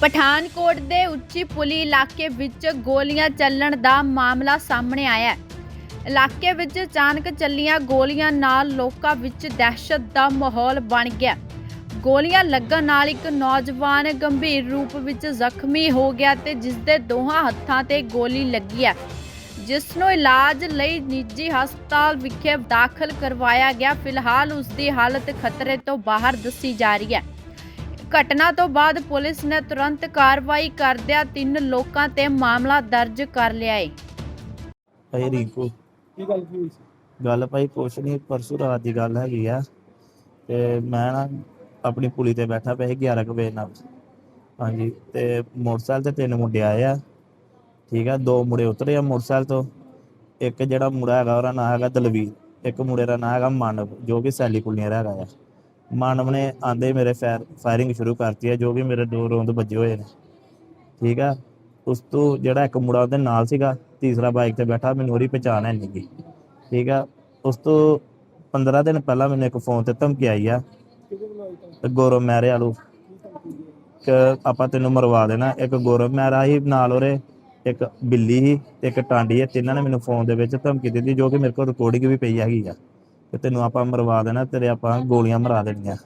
ਪਠਾਨਕੋਟ ਦੇ ਉੱਚੀ ਪੁਲੀ ਇਲਾਕੇ ਵਿੱਚ ਗੋਲੀਆਂ ਚੱਲਣ ਦਾ ਮਾਮਲਾ ਸਾਹਮਣੇ ਆਇਆ ਹੈ। ਇਲਾਕੇ ਵਿੱਚ ਅਚਾਨਕ ਚੱਲੀਆਂ ਗੋਲੀਆਂ ਨਾਲ ਲੋਕਾਂ ਵਿੱਚ ਦਹਿਸ਼ਤ ਦਾ ਮਾਹੌਲ ਬਣ ਗਿਆ। ਗੋਲੀਆਂ ਲੱਗਣ ਨਾਲ ਇੱਕ ਨੌਜਵਾਨ ਗੰਭੀਰ ਰੂਪ ਵਿੱਚ ਜ਼ਖਮੀ ਹੋ ਗਿਆ ਤੇ ਜਿਸ ਦੇ ਦੋਹਾਂ ਹੱਥਾਂ ਤੇ ਗੋਲੀ ਲੱਗੀ ਹੈ। ਜਿਸ ਨੂੰ ਇਲਾਜ ਲਈ ਨਿੱਜੀ ਹਸਪਤਾਲ ਵਿਖੇ ਦਾਖਲ ਕਰਵਾਇਆ ਗਿਆ। ਫਿਲਹਾਲ ਉਸ ਦੀ ਹਾਲਤ ਖਤਰੇ ਤੋਂ ਬਾਹਰ ਦੱਸੀ ਜਾ ਰਹੀ ਹੈ। ਘਟਨਾ ਤੋਂ ਬਾਅਦ ਪੁਲਿਸ ਨੇ ਤੁਰੰਤ ਕਾਰਵਾਈ ਕਰਦਿਆਂ ਤਿੰਨ ਲੋਕਾਂ ਤੇ ਮਾਮਲਾ ਦਰਜ ਕਰ ਲਿਆ ਹੈ ਭਾਈ ਰਿੰਕੂ। ਕੀ ਗੱਲ ਹੋਈ ਸੀ? ਗੱਲ ਭਾਈ ਕੁਛ ਨਹੀਂ ਪਰਸੋਂ ਰਾਤ ਦੀ ਗੱਲ ਹੈਗੀ ਆ। ਤੇ ਮੈਂ ਨਾ ਆਪਣੀ ਪੁਲੀ ਤੇ ਬੈਠਾ ਪਿਆ ਸੀ 11 ਕੁ ਵਜੇ ਨਾਲ। ਹਾਂਜੀ ਤੇ ਮੋਟਰਸਾਈਕਲ ਤੇ ਤਿੰਨ ਮੁੰਡੇ ਆਏ ਆ। ਠੀਕ ਆ ਦੋ ਮੁੰਡੇ ਉਤਰੇ ਆ ਮੋਟਰਸਾਈਕਲ ਤੋਂ। ਇੱਕ ਜਿਹੜਾ ਮੁੰਡਾ ਹੈਗਾ ਉਹਦਾ ਨਾਂ ਹੈਗਾ ਦਲਵੀਰ। ਇੱਕ ਮੁੰਡੇ ਦਾ ਨਾਂ ਹੈਗਾ ਮਾਨਵ ਜੋ ਕਿ ਸੈਲੀ ਪੁਲੀਆਂ ਦਾ ਹੈਗਾ ਆ। ਮਾਨਵ ਨੇ ਆਂਦੇ ਮੇਰੇ ਫਾਇਰ ਫਾਇਰਿੰਗ ਸ਼ੁਰੂ ਕਰਤੀ ਹੈ, ਜੋ ਕਿ ਮੇਰੇ ਦੋ ਰੌਂਦ ਵੱਜੇ ਹੋਏ ਨੇ। ਠੀਕ ਆ? ਉਸ ਤੋਂ ਜਿਹੜਾ ਇੱਕ ਮੁੰਡਾ ਉਹਦੇ ਨਾਲ ਸੀਗਾ, ਤੀਸਰਾ ਬਾਈਕ ਤੇ ਬੈਠਾ, ਮੈਨੂੰ ਉਹਦੀ ਪਛਾਣ ਹੈ ਨਹੀਂ ਠੀਕ ਆ? ਉਸ ਤੋਂ 15 ਦਿਨ ਪਹਿਲਾਂ ਮੈਨੂੰ ਇੱਕ ਫੋਨ ਤੇ ਧਮਕੀ ਆਈ ਆ। ਗੌਰਵ ਮਹਿਰੇ ਵਾਲੂ। ਕਿ ਆਪਾਂ ਤੈਨੂੰ ਮਰਵਾ ਦੇਣਾ, ਇੱਕ ਗੌਰਵ ਮਹਿਰਾ ਸੀ ਨਾਲ ਉਹਦੇ, ਇੱਕ ਬਿੱਲੀ ਸੀ ਤੇ ਇੱਕ ਟਾਂਡੀ ਹੈ ਤਿੰਨਾਂ ਨੇ ਮੈਨੂੰ ਫੋਨ ਦੇ ਵਿੱਚ ਧਮਕੀ ਦਿੱਤੀ, ਜੋ ਕਿ ਮੇਰੇ ਕੋਲ ਰਿਕਾਰਡਿੰਗ ਵੀ ਪਈ ਹੈਗੀ ਆ। ਕਿ ਤੈਨੂੰ ਆਪਾਂ ਮਰਵਾ ਦੇਣਾ ਤੇਰੇ ਆਪਾਂ ਗੋਲੀਆਂ ਮਰਾ ਦੇਣੀਆਂ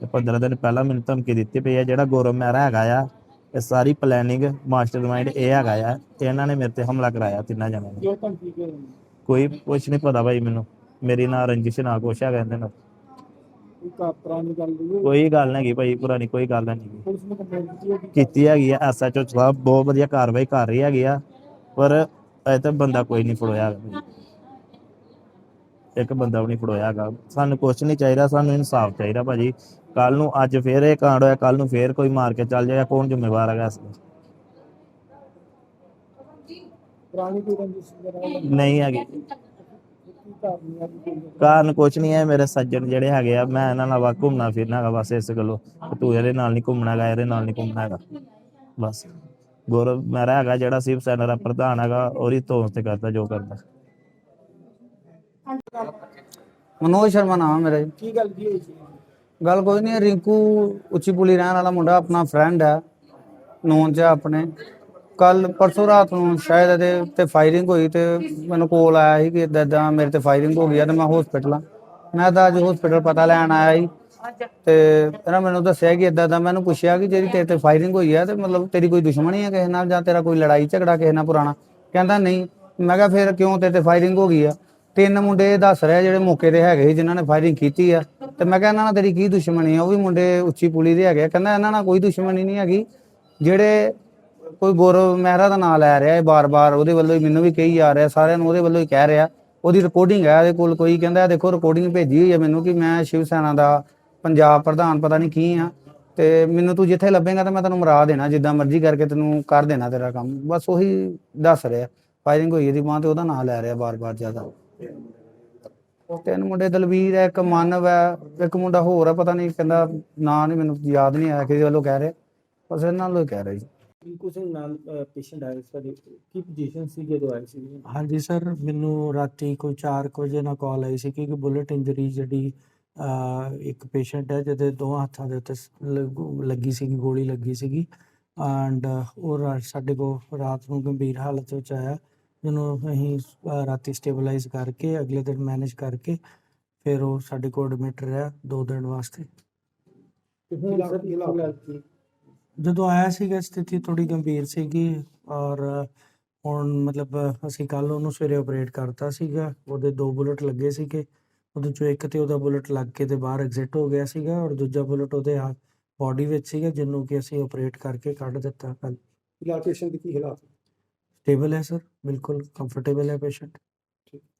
ਤੇ 15 ਦਿਨ ਪਹਿਲਾਂ ਮੈਨੂੰ ਧਮਕੀ ਦਿੱਤੀ ਪਈ ਆ ਜਿਹੜਾ ਗੌਰਵ ਮਹਿਰਾ ਹੈਗਾ ਆ ਇਹ ਸਾਰੀ ਪਲੈਨਿੰਗ ਮਾਸਟਰਮਾਈਂਡ ਇਹ ਹੈਗਾ ਆ ਤੇ ਇਹਨਾਂ ਨੇ ਮੇਰੇ ਤੇ ਹਮਲਾ ਕਰਾਇਆ ਤਿੰਨਾਂ ਜਣਿਆਂ ਨੇ ਕਿਉਂ ਧਮਕੀ ਕਿਉਂ ਦਿੰਦੇ? ਕੋਈ ਕੁਛ ਨਹੀਂ ਪਤਾ ਭਾਈ ਮੈਨੂੰ ਮੇਰੀ ਨਾ ਰੰਜਿਸ਼ ਨਾ ਕੁਛ ਹੈਗਾ ਇਹਦੇ ਨਾਲ ਕੋਈ ਗੱਲ ਨਹੀਂ ਹੋਈ ਕੋਈ ਗੱਲ ਨਹੀਂ ਹੈਗੀ ਭਾਈ ਪੁਰਾਣੀ ਕੋਈ ਗੱਲ ਨਹੀਂ ਹੈਗੀ। ਪੁਲਿਸ ਨੇ ਕੰਪਲੇਂਟ ਕੀਤੀ ਹੋਗੀ ਕੀਤੀ ਹੈਗੀ ਆ ਐਸਐਚਓ ਸਾਹਿਬ ਬਹੁਤ ਵਧੀਆ ਕਾਰਵਾਈ ਕਰ ਰਹੀ ਹੈਗੀ ਆ ਪਰ ਅਜੇ ਤੱਕ ਬੰਦਾ ਕੋਈ ਨਹੀਂ ਫੜੋਇਆ ਹੈਗਾ ਭਾਈ। ਇੱਕ ਬੰਦਾ ਵੀ ਨਹੀਂ ਫੜੋਇਆ ਹੈਗਾ ਸਾਨੂੰ ਕੁਛ ਨਹੀਂ ਚਾਹੀਦਾ ਸਾਨੂੰ ਇਨਸਾਫ ਚਾਹੀਦਾ ਭਾਜੀ। ਕੱਲ ਨੂੰ ਅੱਜ ਫੇਰ ਇਹ ਕਾਂਡ ਹੋਇਆ ਕੱਲ ਨੂੰ ਫੇਰ ਕੋਈ ਮਾਰ ਕੇ ਚੱਲ ਜਾਏਗਾ ਕੌਣ ਜ਼ਿੰਮੇਵਾਰ ਹੈਗਾ ਇਸ ਦਾ? ਪੁਰਾਣੀ ਕੋਈ ਰੰਜਿਸ਼ ਵਗੈਰਾ ਹੋਈ? ਨਹੀਂ ਹੈਗੀ। ਕਾਰਨ ਕੁਛ ਨਹੀਂ ਹੈ ਮੇਰੇ ਸੱਜਣ ਜਿਹੜੇ ਹੈਗੇ ਆ ਮੈਂ ਇਹਨਾਂ ਨਾਲ ਵਾ ਘੁੰਮਣਾ ਫਿਰਨਾ ਹੈਗਾ ਬਸ ਇਸ ਗੱਲੋਂ। ਕਿ ਤੂੰ ਇਹਦੇ ਨਾਲ ਨਹੀਂ ਘੁੰਮਣਾ ਹੈਗਾ ਇਹਦੇ ਨਾਲ ਨਹੀਂ ਘੁੰਮਣਾ ਹੈਗਾ। ਬਸ। ਗੌਰਵ ਮੇਰਾ ਹੈਗਾ ਜਿਹੜਾ ਸਿਵ ਸੈਨਾ ਦਾ ਪ੍ਰਧਾਨ ਹੈਗਾ ਉਹਦੀ ਤੋਸ ਤੇ ਕਰਦਾ ਜੋ ਕਰਦਾ। ਮਨੋਜ ਸ਼ਰਮਾ ਨਾਮ ਹੈ ਮੇਰਾ ਜੀ। ਕੀ ਗੱਲ ਕੀ ਹੋਈ ਸੀ? ਗੱਲ ਕੋਈ ਨਹੀਂ ਰਿੰਕੂ ਉੱਚੀ ਪੁਲੀ ਰਹਿਣ ਵਾਲਾ ਮੁੰਡਾ ਆਪਣਾ ਫਰੈਂਡ ਹੈ ਨੌਨ ਚ ਆ ਆਪਣੇ। ਕੱਲ ਪਰਸੋਂ ਰਾਤ ਨੂੰ ਸ਼ਾਇਦ ਇਹਦੇ ਤੇ ਫਾਇਰਿੰਗ ਹੋਈ ਤੇ ਮੈਨੂੰ ਕੋਲ ਆਇਆ ਸੀ ਕਿ ਇਦਾਂ ਇਦਾਂ ਮੇਰੇ ਤੇ ਫਾਇਰਿੰਗ ਹੋ ਗਈ ਆ ਤੇ ਮੈਂ ਹਸਪੀਟਲ ਆ। ਮੈਂ ਤਾਂ ਅੱਜ ਹਸਪੀਟਲ ਪਤਾ ਲੈਣ ਆਇਆ ਸੀ ਤੇ ਇਹਨਾਂ ਮੈਨੂੰ ਦੱਸਿਆ ਕਿ ਇਦਾਂ ਦਾ ਮੈਨੂੰ ਪੁੱਛਿਆ ਕਿ ਜਿਹੜੀ ਤੇਰੇ ਤੇ ਫਾਇਰਿੰਗ ਹੋਈ ਆ ਤੇ ਮਤਲਬ ਤੇਰੀ ਕੋਈ ਦੁਸ਼ਮਣੀ ਹੈ ਕਿਸੇ ਨਾਲ ਜਾਂ ਤੇਰਾ ਕੋਈ ਲੜਾਈ ਝਗੜਾ ਕਿਸੇ ਨਾਲ ਪੁਰਾਣਾ। ਕਹਿੰਦਾ ਨਹੀਂ। ਮੈਂ ਕਿਹਾ ਫਿਰ ਕਿਉਂ ਤੇਰੇ ਤੇ ਫਾਇਰਿੰਗ ਹੋ ਗਈ ਆ? ਤਿੰਨ ਮੁੰਡੇ ਦੱਸ ਰਿਹਾ ਜਿਹੜੇ ਮੌਕੇ ਤੇ ਹੈਗੇ ਸੀ, ਜਿਨ੍ਹਾਂ ਨੇ ਫਾਇਰਿੰਗ ਕੀਤੀ ਆ। ਤੇ ਮੈਂ ਕਿਹਾ, ਇਹਨਾਂ ਨਾਲ ਤੇਰੀ ਕੀ ਦੁਸ਼ਮਣੀ ਆ? ਉਹ ਵੀ ਮੁੰਡੇ ਉੱਚੀ ਪੁਲੀ ਦੇ ਹੈਗੇ ਆ। ਕਹਿੰਦਾ, ਇਹਨਾਂ ਨਾਲ ਕੋਈ ਦੁਸ਼ਮਣੀ ਨਹੀਂ ਹੈਗੀ। ਜਿਹੜੇ ਕੋਈ ਗੌਰਵ ਮਹਿਰਾ ਦਾ ਨਾਮ ਲੈ ਰਿਹਾ ਹੈ ਬਾਰ-ਬਾਰ, ਉਹਦੇ ਵੱਲੋਂ ਹੀ ਮੈਨੂੰ ਵੀ ਕਹੀ ਜਾ ਰਿਹਾ, ਸਾਰਿਆਂ ਨੂੰ ਉਹਦੇ ਵੱਲੋਂ ਹੀ ਕਹਿ ਰਿਹਾ। ਉਹਦੀ ਰਿਕਾਰਡਿੰਗ ਹੈ ਇਹਦੇ ਕੋਲ ਕੋਈ ਕਹਿੰਦਾ ਦੇਖੋ ਰਿਕਾਰਡਿੰਗ ਭੇਜੀ ਹੋਈ ਹੈ ਮੈਨੂੰ ਕਿ ਮੈਂ ਸ਼ਿਵ ਸੈਨਾ ਦਾ ਪੰਜਾਬ ਪ੍ਰਧਾਨ, ਪਤਾ ਨਹੀਂ ਕੀ ਆ। ਤੇ ਮੈਨੂੰ ਤੂੰ ਜਿੱਥੇ ਲੱਭੇਗਾ ਤਾਂ ਮੈਂ ਤੈਨੂੰ ਮਰਾ ਦੇਣਾ, ਜਿੱਦਾਂ ਮਰਜ਼ੀ ਕਰਕੇ ਤੈਨੂੰ ਕਰ ਦੇਣਾ ਤੇਰਾ ਕੰਮ। ਬਸ ਉਹੀ ਦੱਸ ਰਿਹਾ। ਫਾਇਰਿੰਗ ਹੋਈ ਇਹਦੀ ਬਾਂਹ ਤੇ ਉਹਦਾ ਨਾਮ ਲੈ ਰਿਹਾ ਬਾਰ-ਬਾਰ ਜ਼ਿਆਦਾ। ਤਿੰਨ ਮੁੰਡੇ ਦਲਵੀਰ ਹੈ ਇੱਕ ਮਾਨਵ ਹੈ ਇੱਕ ਮੁੰਡਾ ਹੋਰ ਹੈ ਪਤਾ ਨਹੀਂ ਕਹਿੰਦਾ ਨਾਂ ਨਹੀਂ ਮੈਨੂੰ ਯਾਦ ਨਹੀਂ ਆਇਆ ਕਿਹਦੇ ਵੱਲੋਂ ਕਹਿ ਰਿਹਾ। ਬਸ ਇਹਨਾਂ ਹੀ ਕਹਿ ਰਿਹਾ ਜੀ। ਰਿੰਕੂ ਸਿੰਘ ਨਾਲ ਪੇਸ਼ੈਂਟ ਆਏ ਸਾਡੇ ਕੀ ਪੋਜੀਸ਼ਨ ਸੀ ਜਦੋਂ ਆਏ ਸੀ? ਹਾਂਜੀ ਸਰ ਮੈਨੂੰ ਰਾਤੀ ਕੋਈ 4 ਵਜੇ ਨਾਲ ਕਾਲ ਆਈ ਸੀ ਕਿ ਬੁਲਟ ਇੰਜਰੀ ਜਿਹੜੀ ਅਹ, ਇੱਕ ਪੇਸ਼ੈਂਟ ਹੈ ਜਿਹਦੇ ਦੋਹਾਂ ਹੱਥਾਂ ਦੇ ਉੱਤੇ ਸ- ਲੱਗੂ- ਲੱਗੀ ਸੀਗੀ ਗੋਲੀ ਲੱਗੀ ਸੀਗੀ। ਐਂਡ ਉਹ ਰਾ- ਸਾਡੇ ਕੋਲ ਰਾਤ ਨੂੰ ਗੰਭੀਰ ਹਾਲਤ ਵਿੱਚ ਆਇਆ। ਜਿਹਨੂੰ ਅਸੀਂ ਰਾਤੀ ਸਟੇਬਲਾਈਜ਼ ਕਰਕੇ ਅਗਲੇ ਦਿਨ ਮੈਨੇਜ ਕਰਕੇ ਫਿਰ ਉਹ ਸਾਡੇ ਕੋਲ ਐਡਮਿਟ ਰਿਹਾ ਦੋ ਦਿਨ ਵਾਸਤੇ। ਜਦੋਂ ਆਇਆ ਸੀਗਾ ਸਥਿਤੀ ਥੋੜੀ ਗੰਭੀਰ ਸੀਗੀ ਔਰ ਹੁਣ ਮਤਲਬ ਅਸੀਂ ਕੱਲ ਉਹਨੂੰ ਸਵੇਰੇ ਆਪਰੇਟ ਕਰਤਾ ਸੀਗਾ ਉਹਦੇ ਦੋ ਬੁਲਟ ਲੱਗੇ ਸੀਗੇ। ਉਹਦੇ ਚੋਂ ਇੱਕ ਤੇ ਉਹਦਾ ਬੁਲਟ ਲੱਗ ਕੇ ਤੇ ਬਾਹਰ ਐਗਜ਼ਿਟ ਹੋ ਗਿਆ ਸੀਗਾ ਔਰ ਦੂਜਾ ਬੁਲਟ ਉਹਦੇ ਬਾਡੀ ਵਿੱਚ ਸੀਗਾ ਜਿਹਨੂੰ ਕਿ ਅਸੀਂ ਆਪਰੇਟ ਕਰਕੇ ਕੱਢ ਦਿੱਤਾ ਕੱਲ ਪੇਸ਼ੈਂਟ ਦੀ ਕੀ ਹਾਲਾਤ? ਸਟੇਬਲ ਹੈ ਸਰ ਬਿਲਕੁਲ ਕੰਫਰਟੇਬਲ ਹੈ ਪੇਸ਼ੈਂਟ